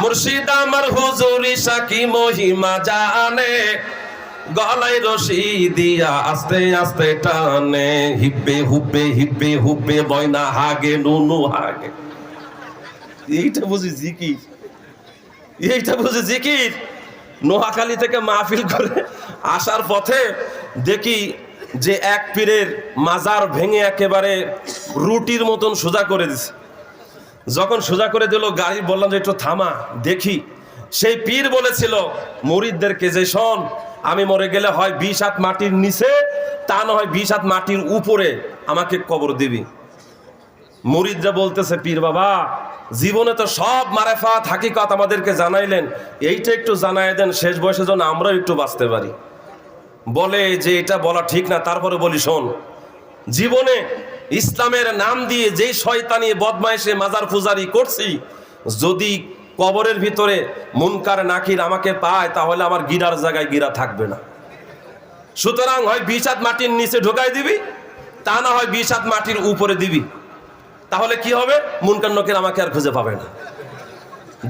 মুর্শিদ আমার হুজুরি সাকি মহিমা জানে। গলায় রশি দিয়া আস্তে আস্তে টানে। হিব্বে হুব্বে হিব্বে হুব্বে, বয়না হাগে, নুনু হাগে। এইটা বুঝি জিকির? এইটা বুঝি জিকির? নোহাখালী থেকে মাহফিল করে আসার পথে দেখি যে এক পীরের মাজার ভেঙে একেবারে রুটির মতন সোজা করে দিছে। যখন সোজা করে দিল গাড়ি বললাম যে, একটু থামা, দেখি। সেই পীর বলেছিল মরিদদেরকে যে, শোন, আমি মরে গেলে হয় বিষ হাত মাটির নিচে, তা না হয় বিষ হাত মাটির উপরে আমাকে কবর দিবি। মুরিদরা বলতেছে, পীর বাবা, জীবনে তো সব মারেফাত হাকিকত আমাদেরকে জানাইলেন। এইটা একটু জানাই দেন, শেষ বয়সে যেন আমরাও একটু বাঁচতে পারি। বলে যে, এটা বলা ঠিক না, তারপরে বলি, শোন, জীবনে ইসলামের নাম দিয়ে যেই শয়তানি বদমাইশে মাজার ফুজারি করছি, যদি কবরের ভিতরে মুনকার নাকির আমাকে পায়, তাহলে আমার গিরার জায়গায় গিরা থাকবে না। সুতরাং হয় বিষ হাত মাটির নিচে ঢোকাই দিবি, তা না হয় বিষ হাত মাটির উপরে দিবি। তাহলে কি হবে? মুনকার নকির আমাকে আর খুঁজে পাবে না।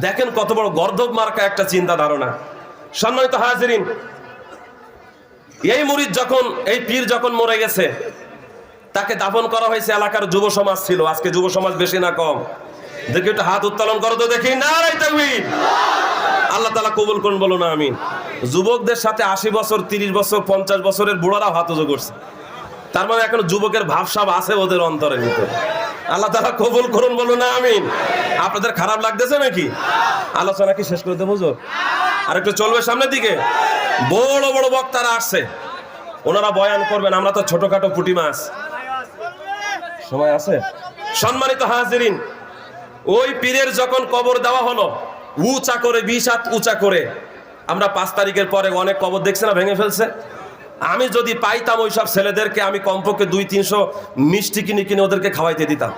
দেখেন কত বড় গর্ধব মার্কা একটা চিন্তা ধারণা। সম্মানিত হাজিরিন, এই মুরিদ যখন, এই পীর যখন মরে গেছে তাকে দাফন করা হয়েছে এলাকার যুব সমাজ ছিল। আজকে যুব সমাজ বেশি না কম। দেখি একটু হাত উত্তোলন করো তো দেখি। না আল্লাহ তালা কবুল করুন বলো না আমি যুবকদের সাথে আশি বছর, তিরিশ বছর, পঞ্চাশ বছরের বুড়ারা হাত উজো করছে। তার মানে এখন যুবকের ভাবসাব আছে ওদের অন্তরের ভিতরে। আল্লাহ তালা কবুল করুন বলো না আমিন। আপনাদের খারাপ লাগতেছে নাকি? আলোচনা কি শেষ করে দেবো? আর একটু চলবে সামনের দিকে? বড় বড় বক্তারা আসছে। ওনারা বয়ান করবেন, আমরা তো ছোটখাটো পুটি মাছ। সময় আছে? সম্মানিত হাজিরিন, ওই পীরের যখন কবর দেওয়া হলো, উঁচা করে, বিশ হাত উঁচা করে, আমরা পাঁচ তারিখের পরে অনেক কবর দেখছে না, ভেঙে ফেলছে। আমি যদি পাইতাম ওই সব ছেলেদেরকে, আমি কমপক্ষে দুই, তিনশো মিষ্টি কিনে কিনে ওদেরকে খাওয়াইতে দিতাম।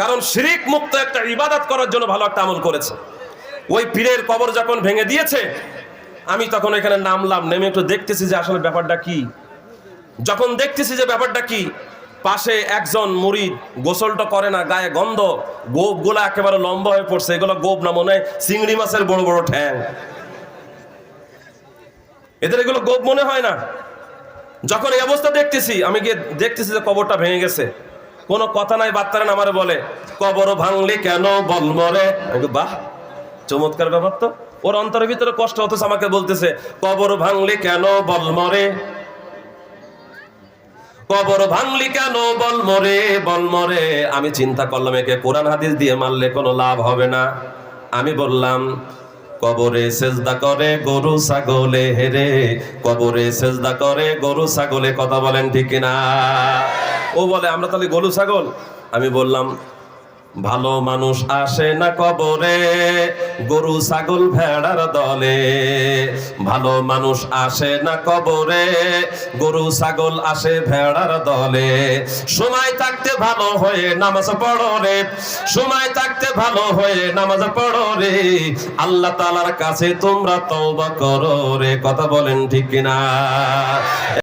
কারণ শিরিক মুক্ত একটা ইবাদত করার জন্য ভালো একটা আমল করেছে। ওই পীরের কবর যখন ভেঙে দিয়েছে, আমি তখন এখানে নামলাম, নেমে একটু দেখতেছি যে আসলে ব্যাপারটা কি। যখন দেখতেছি যে ব্যাপারটা কি পাশে একজন মুরিদ গোসলটা করে না, গায়ে গন্ধ। গোপগুলা একেবারে লম্বা হয়ে পড়ছে, এগুলো গোপ না, মনে হয় চিংড়ি মাছের বড় বড় ঠ্যাং। এদের এগুলো গোপ মনে হয় না। যখন এই অবস্থা দেখতেছি, আমি গিয়ে দেখতেছি যে কবরটা ভেঙে গেছে। কোনো কথা নাই, বার্তা না আমারে বলে, কবর ভাঙলি কেন, বল মরে? বাহ, চমৎকার ব্যাপার তো। ওর অন্তরের ভিতরে কষ্ট হতো আমাকে বলতেছে, কবর ভাঙলি কেন, বল মরে? কবর ভাঙলি কেন? বল মরে বল মরে। আমি চিন্তা করলাম, একে কোরআন হাদিস দিয়ে মারলে কোনো লাভ হবে না। আমি বললাম, কবরে সেজদা করে গরু, ছাগলে হেরে। কবরে সেজদা করে গরু, ছাগলে কথা বলেন ঠিক না ও বলে, আমরা তাহলে গরু, ছাগল? আমি বললাম ভালো মানুষ আসে না কবরে, গরু, ছাগল, ভেড়ার দলে। ভালো মানুষ আসে না কবরে, গরু, ছাগল আসে ভেড়ার দলে। সময় থাকতে ভালো হয়ে নামাজ পড়ো রে, সময় থাকতে ভালো হয়ে নামাজ পড়ো রে। আল্লাহ তালার কাছে তোমরা তওবা করো রে, কথা বলেন ঠিক কিনা?